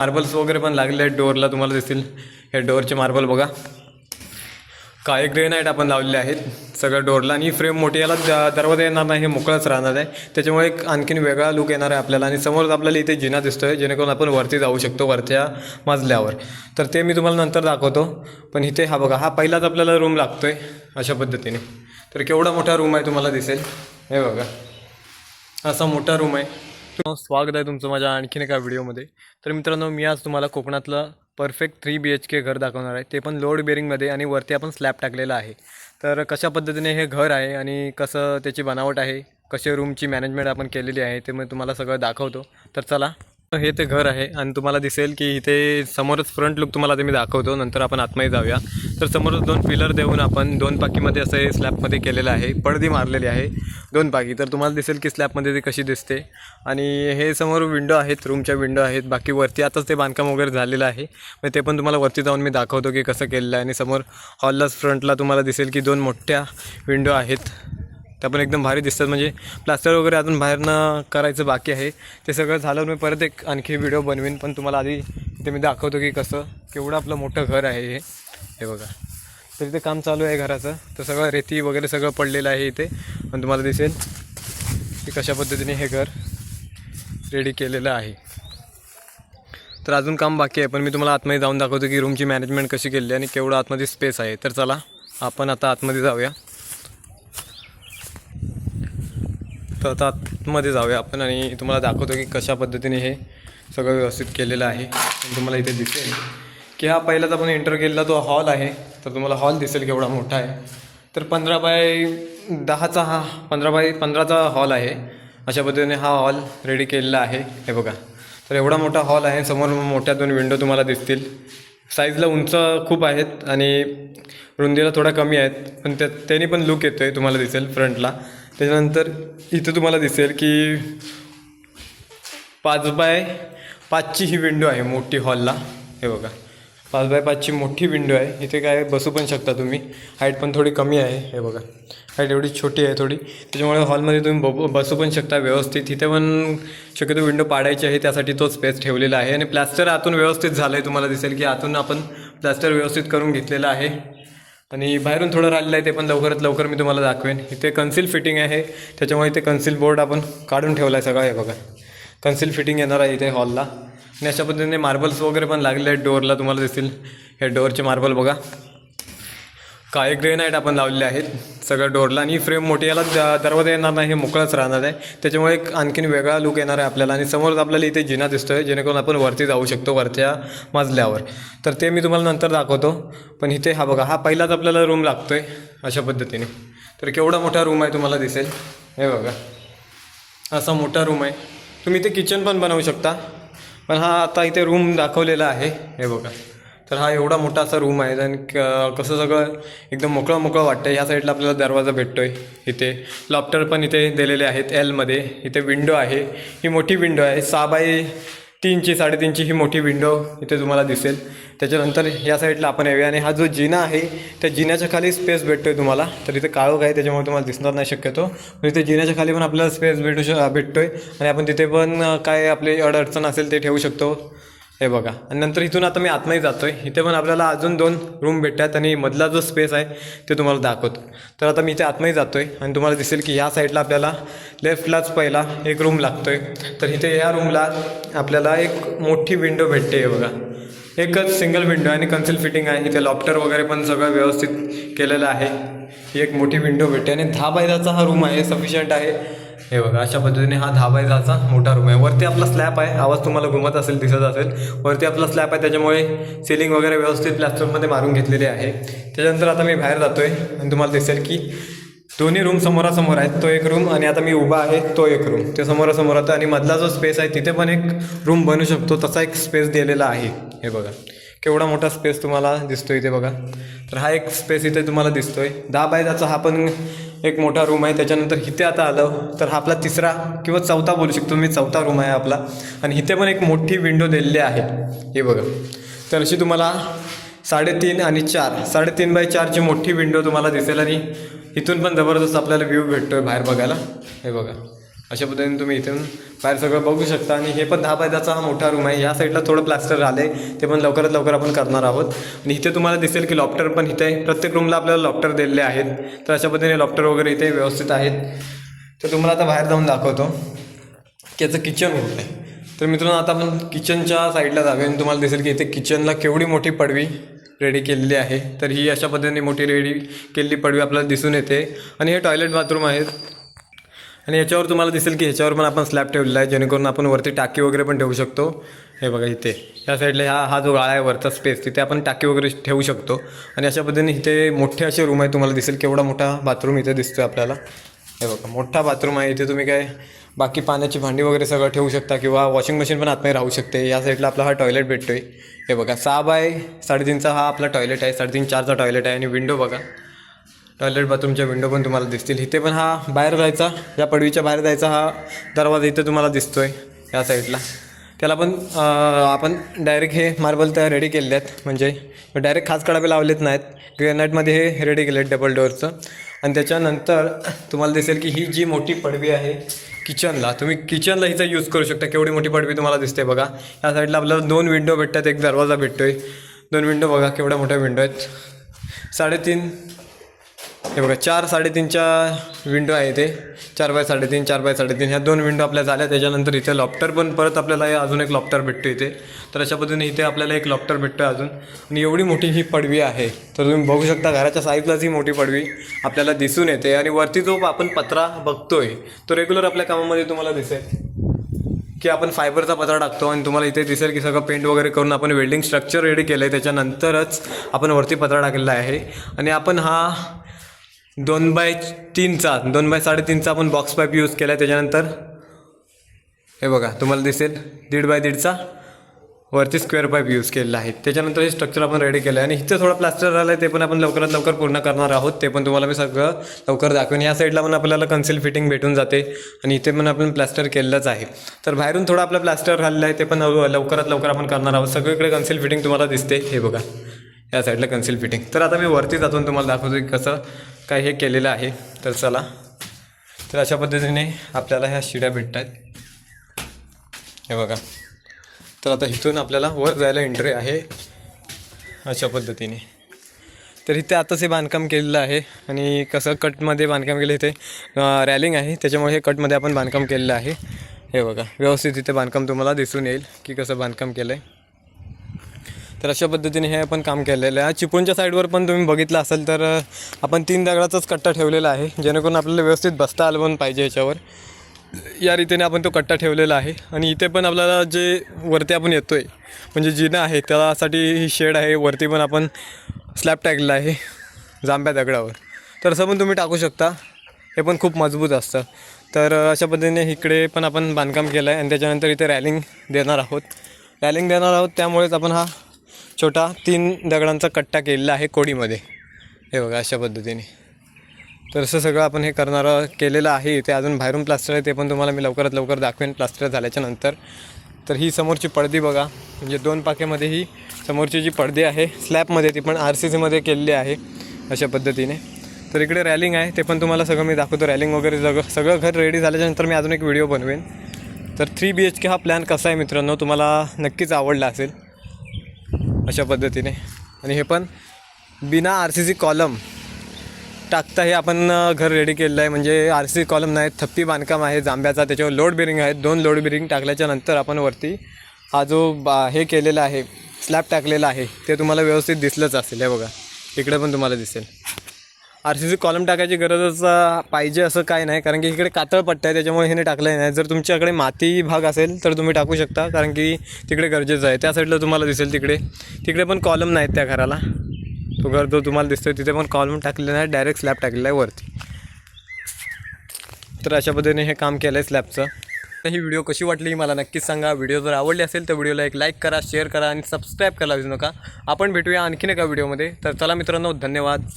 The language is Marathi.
मार्बल्स वगैरे पण लागले आहेत डोअरला तुम्हाला दिसतील. हे डोअरचे मार्बल बघा. काळे ग्रेनाईट आपण लावलेले आहेत सगळं डोअरला. आणि फ्रेम मोठी याला द- दरवाजा येणार नाही हे मोकळंच राहणार आहे. त्याच्यामुळे एक आणखीन वेगळा लुक येणार आहे आपल्याला. आणि समोरच आपल्याला इथे जिना दिसतोय जेणेकरून आपण वरती जाऊ शकतो वरच्या मजल्यावर. तर ते मी तुम्हाला नंतर दाखवतो. पण इथे हा बघा हा पहिलाच आपल्याला रूम लागतोय अशा पद्धतीने. तर केवढा मोठा रूम आहे तुम्हाला दिसेल. हे बघा. असा मोठा रूम आहे. स्वागत आहे तुमचं माझ्या आणखीन एका व्हिडिओमध्ये. तर मित्रांनो मी आज तुम्हाला कोकणातलं perfect three B H K घर दाखवणार आहे. ते पण लोड बेरिंगमध्ये आणि वरती आपण स्लॅब टाकलेला आहे. तर कशा पद्धतीने हे घर आहे आणि कसं त्याची बनावट आहे कसे रूमची मॅनेजमेंट आपण केलेली आहे ते मी तुम्हाला सगळं दाखवतो. तर चला हे ते घर आहे आणि तुम्हाला दिसेल की इथे समोरच फ्रंट लुक तुम्हाला ते मी दाखवतो. नंतर आपण आतमध्ये जाऊया. तर समोरच दोन पिलर देऊन आपण दोन पाकीमध्ये असं हे स्लॅबमध्ये केलेलं आहे. पडदी मारलेली आहे दोन पाकी. तर तुम्हाला दिसेल की स्लॅबमध्ये ती कशी दिसते. आणि हे समोर विंडो आहेत रूमच्या विंडो आहेत. बाकी वरती आताच ते बांधकाम वगैरे झालेलं आहे. मग ते पण तुम्हाला वरती जाऊन मी दाखवतो की कसं केलेलं आहे. आणि समोर हॉललाच फ्रंटला तुम्हाला दिसेल की दोन मोठ्या विंडो आहेत. त्या पण एकदम भारी दिसतात. म्हणजे प्लास्टर वगैरे अजून बाहेरनं करायचं बाकी आहे. ते सगळं झालं मी परत एक आणखी व्हिडिओ बनवीन. पण तुम्हाला आधी ते मी दाखवतो की कसं केवढं आपलं मोठं घर आहे हे. हे बघा. तर इथे काम चालू आहे घराचं. तर सगळं रेती वगैरे सगळं पडलेलं आहे इथे. पण तुम्हाला दिसेल की कशा पद्धतीने हे घर रेडी केलेलं आहे. तर अजून काम बाकी आहे. पण मी तुम्हाला आतमध्ये जाऊन दाखवतो की रूमची मॅनेजमेंट कशी केली आणि केवढं आतमध्ये स्पेस आहे. तर चला आपण आता आतमध्ये जाऊया. तर आता आतमध्ये जाऊया आपण आणि तुम्हाला दाखवतो की कशा पद्धतीने हे सगळं व्यवस्थित केलेलं आहे. तुम्हाला इथे दिसेल. की हा पहिलाच आपण एंटर केलेला तो हॉल आहे. तर तुम्हाला हॉल दिसेल केवढा मोठा आहे. तर पंधरा बाय दहाचा हा पंधरा बाय पंधराचा हॉल आहे. अशा पद्धतीने हा हॉल रेडी केलेला आहे. हे बघा. तर एवढा मोठा हॉल आहे. समोर मोठ्या दोन विंडो तुम्हाला दिसतील. साईजला उंच खूप आहेत आणि रुंदीला थोडा कमी आहेत. पण त्या त्याने पण लुक येतो आहे तुम्हाला दिसेल फ्रंटला त्याच्यानंतर इथं तुम्हाला दिसेल की पाच बाय पाचची ही विंडो आहे मोठी हॉलला हे बघा. पाच बाय पाचची मोठी विंडो आहे. इथे काय बसू पण शकता तुम्ही. हाईट पण थोडी कमी आहे. हे बघा. हाईट एवढी छोटी आहे थोडी. त्याच्यामुळे हॉलमध्ये तुम्ही ब बसू पण शकता व्यवस्थित. तिथे पण शक्यतो विंडो पाडायची आहे. त्यासाठी तो स्पेस ठेवलेला आहे. आणि प्लॅस्टर आतून व्यवस्थित झालं आहे तुम्हाला दिसेल की आतून आपण प्लॅस्टर व्यवस्थित करून घेतलेलं आहे. आणि बाहेरून थोडं राहिलेलं आहे ते पण लवकरात लवकर मी तुम्हाला दाखवेन. इथे कन्सिल फिटिंग आहे. त्याच्यामुळे इथे कन्सिल बोर्ड आपण काढून ठेवला आहे सगळं. हे बघा. कन्सिल फिटिंग येणार आहे इथे हॉलला आणि अशा पद्धतीने मार्बल्स वगैरे पण लागले आहेत. डोअरला तुम्हाला दिसतील हे डोअरचे मार्बल बघा. काळे ग्रेनाईट आपण लावलेले आहेत. सगळं डोरला आणि फ्रेम मोठी याला द- दरवाजा येणार नाही हे मोकळंच राहणार आहे. त्याच्यामुळे एक आणखीन वेगळा लुक येणार आहे आपल्याला. आणि समोरच आपल्याला इथे जिना दिसतो आहे जेणेकरून आपण वरती जाऊ शकतो वरच्या मजल्यावर. तर ते मी तुम्हाला नंतर दाखवतो. पण इथे हा बघा हा पहिलाच आपल्याला रूम लागतो आहे अशा पद्धतीने. तर केवढा मोठा रूम आहे तुम्हाला दिसेल. हे बघा. असा मोठा रूम आहे. तुम्ही इथे किचन पण बनवू शकता. पण हा आता इथे रूम दाखवलेला आहे. हे बघा. तर हा एवढा मोठा असा रूम आहे. आणि क- कसं सगळं एकदम मोकळं मोकळं वाटतं ह्या साईडला आपल्याला दरवाजा भेटतो आहे इथे. लॉप्टर पण इथे दिलेले आहेत एलमध्ये इथे विंडो आहे. ही मोठी विंडो आहे. सहा बाय तीनची साडेतीनची ही मोठी विंडो इथे तुम्हाला दिसेल. त्याच्यानंतर या साईडला आपण येऊया. आणि हा जो जिना आहे त्या जिन्याच्या खाली स्पेस भेटतो आहे तुम्हाला. तर इथे काळोख आहे त्याच्यामुळे तुम्हाला दिसणार नाही शक्यतो. पण इथे जिन्याच्या खाली पण आपल्याला स्पेस भेटू श भेटतो आहे आणि आपण तिथे पण काय आपली अडचण असेल ते ठेवू शकतो. हे बघा. आणि नंतर इथून आता मी आतमध्ये जातो आहे इथे पण आपल्याला अजून दोन रूम भेटतात आणि मधला जो स्पेस आहे ते तुम्हाला दाखवतो. तर आता मी इथे आतमध्ये जातो आहे आणि तुम्हाला दिसेल की ह्या साईडला आपल्याला लेफ्टलाच पहिला एक रूम लागतो आहे तर इथे या रूमला आपल्याला एक मोठी विंडो भेटते आहे बघा. एकच सिंगल विंडो आहे आणि कन्सिल फिटिंग आहे. इथे लॉप्टर वगैरे पण सगळं व्यवस्थित केलेलं आहे. ही एक मोठी विंडो भेटते आणि दहा बाय हा रूम आहे. सफिशियंट आहे. हे बघा अशा पद्धतीने हा दहा बाय दहाचा मोठा रूम आहे. वरती आपला स्लॅब आहे. आवाज तुम्हाला घुमत असेल दिसत असेल. वरती आपला स्लॅब आहे त्याच्यामुळे सिलिंग वगैरे व्यवस्थित प्लॅस्टरमध्ये मारून घेतलेली आहे. त्याच्यानंतर आता मी बाहेर जातो आहे आणि तुम्हाला दिसेल की दोन्ही रूम समोरासमोर आहेत. तो एक रूम आणि आता मी उभा आहे तो एक रूम ते समोरासमोर आता आणि मधला जो स्पेस आहे तिथे पण एक रूम बनू शकतो. तसा एक स्पेस दिलेला आहे. हे बघा. केवढा मोठा स्पेस तुम्हाला दिसतो इथे बघा. तर हा एक स्पेस इथे तुम्हाला दिसतोय. दहा बाय दहाचा हा पण एक मोठा रूम आहे. त्याच्यानंतर इथे आता आलं. तर हा आपला तिसरा किंवा चौथा बोलू शकतो मी. चौथा रूम आहे आपला. आणि इथे पण एक मोठी विंडो दिलेली आहे. हे बघा. तर अशी तुम्हाला साडेतीन आणि चार. साडेतीन बाय चारची मोठी विंडो तुम्हाला दिसेल आणि इथून पण जबरदस्त आपल्याला व्ह्यू आहे बाहेर बघायला. हे बघा. अशा पद्धतीने तुम्ही इथून बाहेर सगळं बघू शकता. आणि हे पण दहा पायदाचा हा मोठा रूम आहे. या साईडला थोडं प्लास्टर आलं आहे ते पण लवकरात लवकर आपण करणार आहोत. आणि इथे तुम्हाला दिसेल की लॉप्टर पण इथे आहे. प्रत्येक रूमला आपल्याला लॉप्टर दिलेले आहेत. तर अशा पद्धतीने लॉप्टर वगैरे इथे व्यवस्थित आहेत. तर तुम्हाला आता बाहेर जाऊन दाखवतो. की याचं किचन होत आहे. तर मित्रांनो आता आपण किचनच्या साईडला जाऊया. आणि तुम्हाला दिसेल की इथे किचनला केवढी मोठी पडवी रेडी केलेली आहे. तर ही अशा पद्धतीने मोठी रेडी केलेली पडवी आपल्याला दिसून येते. आणि हे टॉयलेट बाथरूम आहेत. आणि याच्यावर तुम्हाला दिसेल की ह्याच्यावर पण आपण स्लॅब ठेवलेला आहे जेणेकरून आपण वरती टाकी वगैरे पण ठेवू शकतो. हे बघा इथे. या साईडला हा हा जो गाळा आहे वरचा स्पेस तिथे आपण टाकी वगैरे ठेवू शकतो. आणि अशा पद्धतीने इथे मोठे असे रूम आहे तुम्हाला दिसेल केवढा मोठा बाथरूम इथे दिसतोय आपल्याला. हे बघा मोठा बाथरूम आहे. इथे तुम्ही काय बाकी पाण्याची भांडी वगैरे सगळं ठेवू शकता किंवा वॉशिंग मशीन पण आतमध्ये राहू शकते. या साईडला आपला हा टॉयलेट भेटतो आहे हे बघा सहा बाय साडेतीनचा हा आपला टॉयलेट आहे साडेतीन चारचा टॉयलेट आहे आणि विंडो बघा. टॉयलेट बाथरूमच्या विंडो पण तुम्हाला दिसतील. इथे पण हा बाहेर जायचा या पडवीच्या बाहेर जायचा हा दरवाजा इथे तुम्हाला दिसतोय या साईडला त्याला पण आपण डायरेक्ट हे मार्बल तयार रेडी केलेले आहेत म्हणजे डायरेक्ट खास कडावे लावलेत नाहीत. ग्रेनाईटमध्ये हे रेडी केले आहेत डबल डोअरचं आणि त्याच्यानंतर तुम्हाला दिसेल की ही जी मोठी पडवी आहे किचनला तुम्ही किचनला हिचा यूज करू शकता. केवढी मोठी पडवी तुम्हाला दिसते बघा. या साईडला आपल्याला दोन विंडो भेटतात एक दरवाजा भेटतोय. दोन विंडो बघा केवढ्या मोठ्या विंडो आहेत. साडेतीन हे बघा चार साडेतीनच्या विंडो आहे ते. चार बाय साडेतीन चार बाय साडेतीन ह्या दोन विंडो आपल्या झाल्या. त्याच्यानंतर इथे लॉप्टर पण परत आपल्याला अजून एक लॉप्टर भेटतो इथे. तर अशा पद्धतीने इथे आपल्याला एक लॉप्टर भेटतो अजून. आणि एवढी मोठी ही पडवी आहे. तर तुम्ही बघू शकता घराच्या साईजलाच ही मोठी पडवी आपल्याला दिसून येते. आणि वरती जो आपण पत्रा बघतोय तो रेग्युलर आपल्या कामामध्ये तुम्हाला दिसेल. की आपण फायबरचा पत्रा टाकतो आणि तुम्हाला इथे दिसेल की सगळं पेंट वगैरे करून आपण वेल्डिंग स्ट्रक्चर रेडी केलं आहे त्याच्यानंतरच आपण वरती पत्रा टाकलेला आहे. आणि आपण हा दोन बाय तीनचा दोन बाय साडेतीनचा आपण बॉक्स पाईप यूज केला आहे त्याच्यानंतर हे बघा तुम्हाला दिसेल दीड बाय दीडचा वरती स्क्वेअर पाईप यूज केलेला आहे. त्याच्यानंतर हे स्ट्रक्चर आपण रेडी केलं आहे आणि इथं थोडं प्लास्टर राहिलं आहे ते पण आपण लवकरात लवकर पूर्ण करणार आहोत. ते पण तुम्हाला मी सगळं लवकर दाखवेन. या साईडला पण आपल्याला कन्सिल फिटिंग भेटून जाते आणि इथे पण आपण प्लास्टर केलेलंच आहे. तर बाहेरून थोडं आपलं प्लास्टर राहिलेलं आहे ते पण लवकरात लवकर आपण करणार आहोत. सगळीकडे कन्सिल फिटिंग तुम्हाला दिसते. हे बघा या साईडला कन्सिल फिटिंग तर आता मी वरती जातो तुम्हाला दाखवतो की कसं काय हे केलेलं आहे तर चला. तर अशा पद्धतीने आपल्याला ह्या शिड्या भेटतात हे बघा. तर आता इथून आपल्याला वर जायला एंट्री आहे अशा पद्धतीने. तर इथे आताच हे बांधकाम केलेलं आहे आणि कसं कटमध्ये बांधकाम केलं इथे रॅलिंग आहे. त्याच्यामुळे हे कटमध्ये आपण बांधकाम केलेलं आहे. हे बघा. व्यवस्थित इथे बांधकाम तुम्हाला दिसून येईल की कसं बांधकाम केलं आहे तर अशा पद्धतीने हे आपण काम केलेलं आहे. चिपळूणच्या साईडवर पण तुम्ही बघितलं असेल तर आपण तीन दगडाचाच कट्टा ठेवलेला आहे जेणेकरून आपल्याला व्यवस्थित बसता आलं पण पाहिजे याच्यावर. या रीतीने आपण तो कट्टा ठेवलेला आहे आणि इथे पण आपल्याला जे वरती आपण येतो आहे म्हणजे जिनं आहे त्यासाठी ही शेड आहे वरती पण आपण स्लॅब टाकलेला आहे जांभ्या दगडावर. तर असं पण तुम्ही टाकू शकता. हे पण खूप मजबूत असतं. तर अशा पद्धतीने इकडे पण आपण बांधकाम केलं आहे आणि त्याच्यानंतर इथे रॅलिंग देणार आहोत. रॅलिंग देणार आहोत त्यामुळेच आपण हा छोटा तीन दगडांचा कट्टा केलेला आहे कोडीमध्ये. हे बघा अशा पद्धतीने. तर असं सगळं आपण हे करणारं केलेलं आहे इथे. अजून बाहेरून प्लास्टर आहे ते पण तुम्हाला मी लवकरात लवकर दाखवेन प्लास्टर झाल्याच्यानंतर. तर ही समोरची पडदी बघा. म्हणजे दोन पाक्यामध्ये ही समोरची जी पडदी आहे स्लॅबमध्ये ती पण आर सी सीमध्ये केलेली आहे अशा पद्धतीने. तर इकडे रॅलिंग आहे ते पण तुम्हाला सगळं मी दाखवतो. रॅलिंग वगैरे सगळं सगळं घर रेडी झाल्याच्यानंतर मी अजून एक व्हिडिओ बनवेन. तर थ्री बी एच के हा प्लॅन कसा आहे मित्रांनो तुम्हाला नक्कीच आवडला असेल. अशा पद्धतीने. आणि हे पण बिना आर सी सी कॉलम टाकता हे आपण घर रेडी केलेलं आहे. म्हणजे आर सी कॉलम नाही थप्पी बांधकाम आहे जांभ्याचा त्याच्यावर लोड बेरिंग आहेत दोन लोड बेरिंग टाकल्याच्या नंतर आपण वरती हा जो बा हे केलेला आहे स्लॅब टाकलेला आहे ते तुम्हाला व्यवस्थित दिसलंच असेल. हे बघा इकडे पण तुम्हाला दिसेल. आर सी सी कॉलम टाकायची गरजच पाहिजे असं काय नाही. कारण की इकडे कातळ पट्टा आहे त्याच्यामुळे ह्याने टाकलं नाही. जर तुमच्याकडे माती भाग असेल तर तुम्ही टाकू शकता. कारण की तिकडे गरजेचं आहे. त्या साईडला तुम्हाला दिसेल तिकडे. तिकडे पण कॉलम नाहीत त्या घराला. तो घर जो तुम्हाला दिसतोय तिथे पण कॉलम टाकलेला आहे. डायरेक्ट स्लॅब टाकलेला आहे वरती. तर अशा पद्धतीने हे काम केलं आहे स्लॅबचं तर ही व्हिडिओ कशी वाटली मला नक्कीच सांगा. व्हिडिओ जर आवडली असेल तर व्हिडिओला एक लाईक करा शेअर करा आणि सबस्क्राईब करायला विसरू नका. आपण भेटूया आणखीन एका व्हिडिओमध्ये तर चला मित्रांनो धन्यवाद.